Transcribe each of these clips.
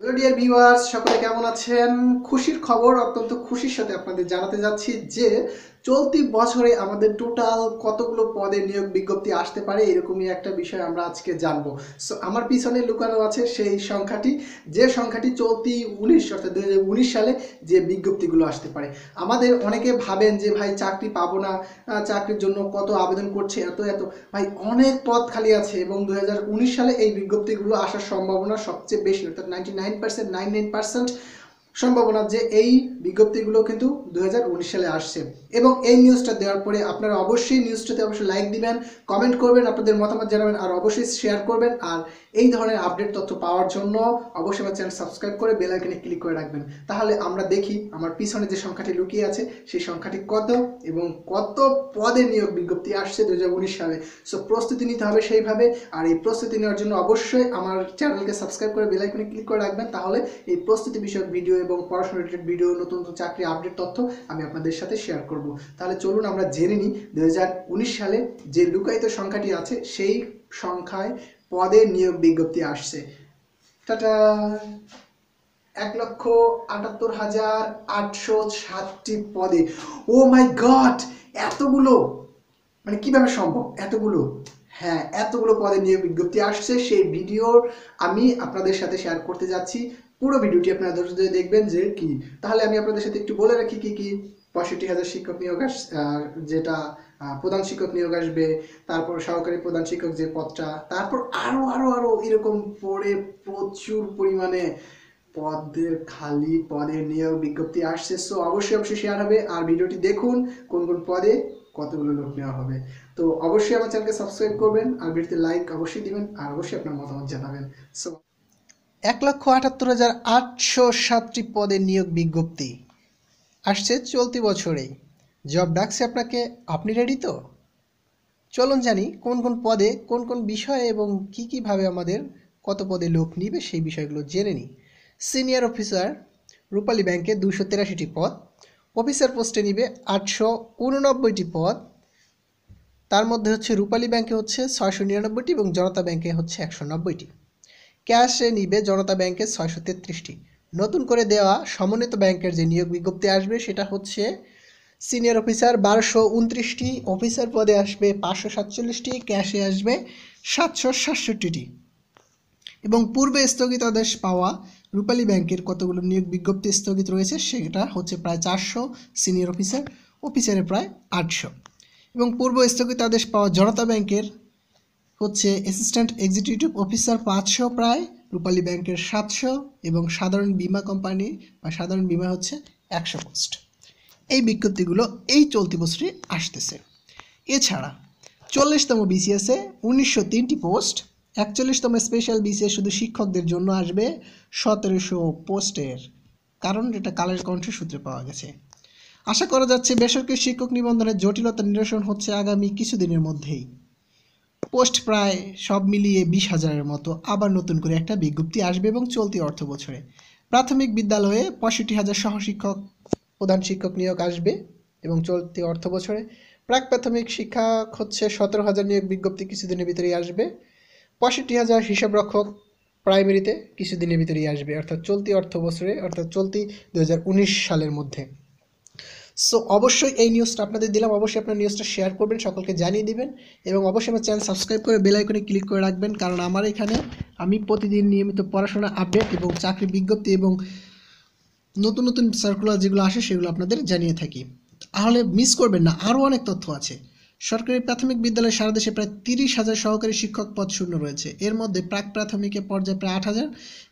Dear viewers সকলে কেমন আছেন? খুশির খবর অত্যন্ত খুশির সাথে আপনাদের জানাতে যাচ্ছি যে চলতি বছরে আমাদের টোটাল কতগুলো পদে নিয়োগ বিজ্ঞপ্তি আসতে পারে, এরকমই একটা বিষয় আমরা আজকে জানব। সো আমার পিছনে লুকানো আছে সেই সংখ্যাটি, যে সংখ্যাটি চলতি উনিশ অর্থাৎ দু হাজার উনিশ সালে যে বিজ্ঞপ্তিগুলো আসতে পারে। আমাদের অনেকে ভাবেন যে, ভাই, চাকরি পাবো না চাকরির জন্য কত আবেদন করছে, এত এত। ভাই, অনেক পদ খালি আছে এবং দু হাজার উনিশ সালে এই বিজ্ঞপ্তিগুলো আসার সম্ভাবনা সবচেয়ে বেশি, অর্থাৎ ninety nine percent nine nine percent সম্ভাবনা যে এই বিজ্ঞপ্তিগুলো কিন্তু দু হাজার উনিশ সালে আসছে। এবং এই নিউজটা দেওয়ার পরে আপনারা অবশ্যই নিউজটাতে অবশ্যই লাইক দিবেন কমেন্ট করবেন, আপনাদের মতামত জানাবেন, আর অবশ্যই শেয়ার করবেন। আর এই ধরনের আপডেট তথ্য পাওয়ার জন্য অবশ্যই আমার চ্যানেল সাবস্ক্রাইব করে বেল আইকনে ক্লিক করে রাখবেন। তাহলে আমরা দেখি আমার পিছনে যে সংখ্যাটি লুকিয়ে আছে, সেই সংখ্যাটি কত এবং কত পদে নিয়োগ বিজ্ঞপ্তি আসছে দু হাজার উনিশ সালে। সো প্রস্তুতি নিতে হবে সেইভাবে। আর এই প্রস্তুতি নেওয়ার জন্য অবশ্যই আমার চ্যানেলকে সাবস্ক্রাইব করে বেল আইকনে ক্লিক করে রাখবেন। তাহলে এই প্রস্তুতি বিষয়ক ভিডিও এবং পড়াশোনা রিলেটেড ভিডিও নতুন নতুন চাকরি আপডেট তথ্য আমি আপনাদের সাথে শেয়ার করব। তাহলে চলুন আমরা জেনে নিই দু হাজার উনিশ সালে যে লুকায়িত সংখ্যাটি আছে, সেই সংখ্যায় পদে নিয়োগ বিজ্ঞপ্তি আসছে। টাটা! এক লক্ষ আটাত্তর হাজার আটশো সাতটি পদে। Oh my god! এতগুলো! মানে কীভাবে সম্ভব? এতগুলো? হ্যাঁ এতগুলো পদে নিয়োগ বিজ্ঞপ্তি আসছে। সেই ভিডিওর আমি আপনাদের সাথে শেয়ার করতে যাচ্ছি। পুরো ভিডিওটি আপনারা ধরে দেখবেন যে কি? তাহলে আমি আপনাদের সাথে একটু বলে রাখি কি কি? পঁয়ষট্টি হাজার শিক্ষক নিয়োগ আস যেটা প্রধান শিক্ষক নিয়োগ আসবে, তারপর সহকারী প্রধান শিক্ষক যে পদটা, তারপর আরও আরও আরও এরকম পড়ে প্রচুর পরিমাণে পদের খালি পদের নিয়োগ বিজ্ঞপ্তি আসছে। সো অবশ্যই অবশ্যই শেয়ার হবে। আর ভিডিওটি দেখুন, কোন কোন পদে কতগুলো লোক নেওয়া হবে। তো, অবশ্যই আমার চ্যানেলকে সাবস্ক্রাইব করবেন আর ভিডিওতে লাইক অবশ্যই দিবেন আর অবশ্যই আপনার মতামত জানাবেন। সো এক লক্ষ আটাত্তর হাজার আটশো সাতটি পদে নিয়োগ বিজ্ঞপ্তি। আসছে চলতি বছরেই। জব ডাকছে আপনাকে, আপনি রেডি তো? চলুন জানি কোন কোন পদে, কোন কোন বিষয়ে এবং কি কীভাবে আমাদের কত পদে লোক নিবে সেই বিষয়গুলো জেনে নিই। সিনিয়র অফিসার রূপালী ব্যাংকে দুশো তেরাশিটি পদ। অফিসার পোস্টে নিবে আটশো উননব্বইটি পদ। তার মধ্যে হচ্ছে রূপালী ব্যাংকে হচ্ছে ছয়শো নিরানব্বইটি এবং জনতা ব্যাংকে হচ্ছে একশো নব্বইটি। ক্যাশে নিবে জনতা ব্যাংকে ছয়শো তেত্রিশটি। নতুন করে দেওয়া সমন্বিত ব্যাংকের যে নিয়োগ বিজ্ঞপ্তি আসবে, সেটা হচ্ছে সিনিয়র অফিসার বারোশো উনত্রিশটি, অফিসার পদে আসবে পাঁচশো সাতচল্লিশটি, ক্যাশে আসবে সাতশো সাতষট্টিটি। এবং পূর্বে স্থগিতাদেশ পাওয়া রূপালী ব্যাংকের কতগুলো নিয়োগ বিজ্ঞপ্তি স্থগিত রয়েছে, সেটা হচ্ছে প্রায় চারশো, সিনিয়র অফিসার, অফিসারে প্রায় আটশো। এবং পূর্ব স্থগিতাদেশ পাওয়া জনতা ব্যাংকের হচ্ছে অ্যাসিস্ট্যান্ট এক্সিকিউটিভ অফিসার পাঁচশো প্রায় রূপালী ব্যাংকের সাতশো এবং সাধারণ বীমা কোম্পানি বা সাধারণ বীমা হচ্ছে একশো পোস্ট। এই বিজ্ঞপ্তিগুলো এই চলতি বছরে আসতেছে। এছাড়া চল্লিশতম বিসিএসে উনিশশো তিনটি পোস্ট, একচল্লিশতম স্পেশাল বিসিএস শুধু শিক্ষকদের জন্য আসবে, সতেরোশো পোস্টের, কারণ এটা কালের কণ্ঠের সূত্রে পাওয়া গেছে। আশা করা যাচ্ছে বেসরকারি শিক্ষক নিবন্ধনের জটিলতা নিরসন হচ্ছে আগামী কিছুদিনের মধ্যেই। পোস্ট প্রায় সব মিলিয়ে বিশ হাজারের মতো আবার নতুন করে একটা বিজ্ঞপ্তি আসবে এবং চলতি অর্থ বছরে। প্রাথমিক বিদ্যালয়ে পঁয়ষট্টি হাজার সহশিক্ষক, প্রধান শিক্ষক নিয়োগ আসবে এবং চলতি অর্থ বছরে প্রাক প্রাথমিক শিক্ষক হচ্ছে সতেরো হাজার নিয়োগ বিজ্ঞপ্তি কিছুদিনের ভিতরেই আসবে। পঁয়ষট্টি হাজার হিসাবরক্ষক প্রাইমারিতে কিছুদিনের ভিতরেই আসবে, অর্থাৎ চলতি অর্থ বছরে, অর্থাৎ চলতি দু হাজার উনিশ সালের মধ্যে। সো অবশ্যই এই নিউজটা আপনাদের দিলাম। অবশ্যই আপনার নিউজটা শেয়ার করবেন, সকলকে জানিয়ে দিবেন। এবং অবশ্যই আমার চ্যানেল সাবস্ক্রাইব করে বেল আইকনে ক্লিক করে রাখবেন। কারণ আমার এখানে আমি প্রতিদিন নিয়মিত পড়াশোনা আপডেট এবং চাকরি বিজ্ঞপ্তি এবং নতুন নতুন সার্কুলার যেগুলো আসে, সেগুলো আপনাদের জানিয়ে থাকি। তাহলে মিস করবেন না। আরও অনেক তথ্য আছে। সরকারি প্রাথমিক বিদ্যালয়ে সারা দেশে প্রায় তিরিশ হাজার সহকারী শিক্ষক পদ শূন্য রয়েছে। এর মধ্যে প্রাক প্রাথমিকে পর্যায়ে প্রায় আট হাজার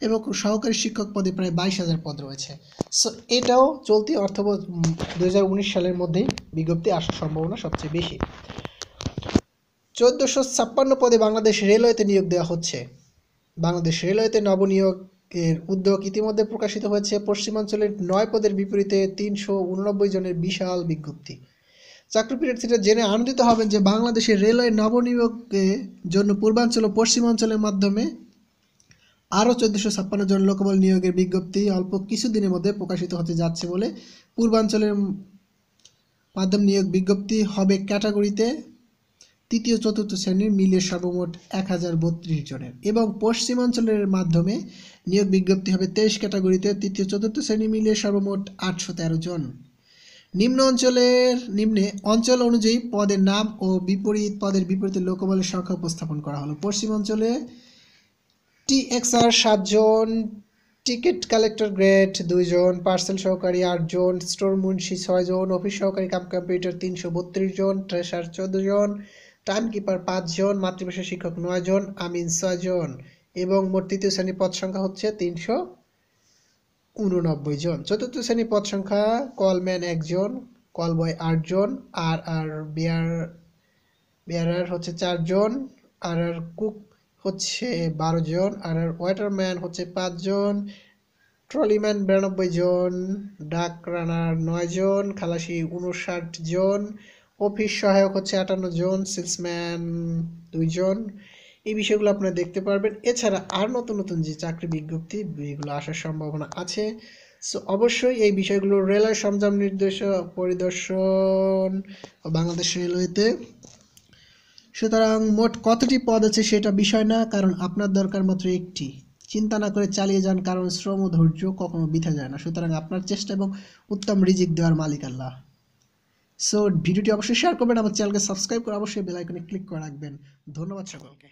এবং সহকারী শিক্ষক পদে প্রায় বাইশ হাজার পদ রয়েছে। সো এটাও চলতি অর্থ দু হাজার উনিশ সালের মধ্যেই বিজ্ঞপ্তি আসার সম্ভাবনা সবচেয়ে বেশি। চোদ্দোশো ছাপ্পান্ন পদে বাংলাদেশ রেলওয়েতে নিয়োগ দেওয়া হচ্ছে। বাংলাদেশ রেলওয়েতে নবনিয়োগের উদ্যোগ ইতিমধ্যে প্রকাশিত হয়েছে। পশ্চিমাঞ্চলের নয় পদের বিপরীতে তিনশো উননব্বই জনের বিশাল বিজ্ঞপ্তি। চাকরি প্রার্থীরা জেনে আনন্দিত হবেন যে বাংলাদেশের রেলওয়ে নবনিয়োগের জন্য পূর্বাঞ্চল ও পশ্চিমাঞ্চলের মাধ্যমে আরও চোদ্দোশো ছাপ্পান্ন জন লোকবল নিয়োগের বিজ্ঞপ্তি অল্প কিছুদিনের মধ্যে প্রকাশিত হতে যাচ্ছে বলে পূর্বাঞ্চলের মাধ্যম নিয়োগ বিজ্ঞপ্তি হবে ক্যাটাগরিতে তৃতীয় চতুর্থ শ্রেণির মিলিয়ে সর্বমোট এক হাজার বত্রিশ জনের। এবং পশ্চিমাঞ্চলের মাধ্যমে নিয়োগ বিজ্ঞপ্তি হবে তেইশ ক্যাটাগরিতে তৃতীয় চতুর্থ শ্রেণি মিলিয়ে সর্বমোট আটশো তেরো জন। নিম্ন অঞ্চলের, নিম্নে অঞ্চল অনুযায়ী পদের নাম ও বিপরীত পদের বিপরীতে লোকবলের সংখ্যা উপস্থাপন করা হলো। পশ্চিমাঞ্চলে টিএক্সআর সাতজন, টিকিট কালেক্টর গ্রেড দুইজন, পার্সেল সহকারী আটজন, স্টোর মুন্সি ছয়জন, অফিস সহকারী কাম কম্পিউটার তিনশো বত্রিশ জন, ট্রেসার চোদ্দ জন টাইম কিপার পাঁচজন, মাতৃভাষা শিক্ষক নয় জন আমিন ছয়জন এবং মোট তৃতীয় শ্রেণির পদ সংখ্যা হচ্ছে তিনশো উননব্বই জন। চতুর্থ শ্রেণি পদ সংখ্যা, কলম্যান একজন কল বয় আটজন, আর আর বিয়ার, বিয়ারার হচ্ছে চারজন, আর আর কুক হচ্ছে বারো জন আর আর ওয়াটারম্যান হচ্ছে পাঁচজন, ট্রলিম্যান বিরানব্বই জন, ডাক রানার নয় জন খালাসি উনষাট জন, অফিস সহায়ক হচ্ছে আটান্ন জন, সেলসম্যান দুইজন। এই বিষয়গুলো আপনারা দেখতে পারবেন। এছাড়া আর নতুন নতুন যে চাকরি বিজ্ঞপ্তি, এগুলো আসার সম্ভাবনা আছে। সো অবশ্যই এই বিষয়গুলো রেলওয়ে সরঞ্জাম নির্দেশ পরিদর্শন বাংলাদেশ রেলওয়েতে। সুতরাং মোট কতটি পদ আছে সেটা বিষয় না, কারণ আপনার দরকার মাত্র একটি। চিন্তা না করে চালিয়ে যান, কারণ শ্রম ও ধৈর্য কখনো বিথা যায় না। সুতরাং আপনার চেষ্টা এবং উত্তম রিজিক দেওয়ার মালিক আল্লাহ। সো ভিডিওটি অবশ্যই শেয়ার করবেন, আমার চ্যানেলকে সাবস্ক্রাইব করে অবশ্যই বেল আইকনে ক্লিক করে রাখবেন। ধন্যবাদ সকলকে।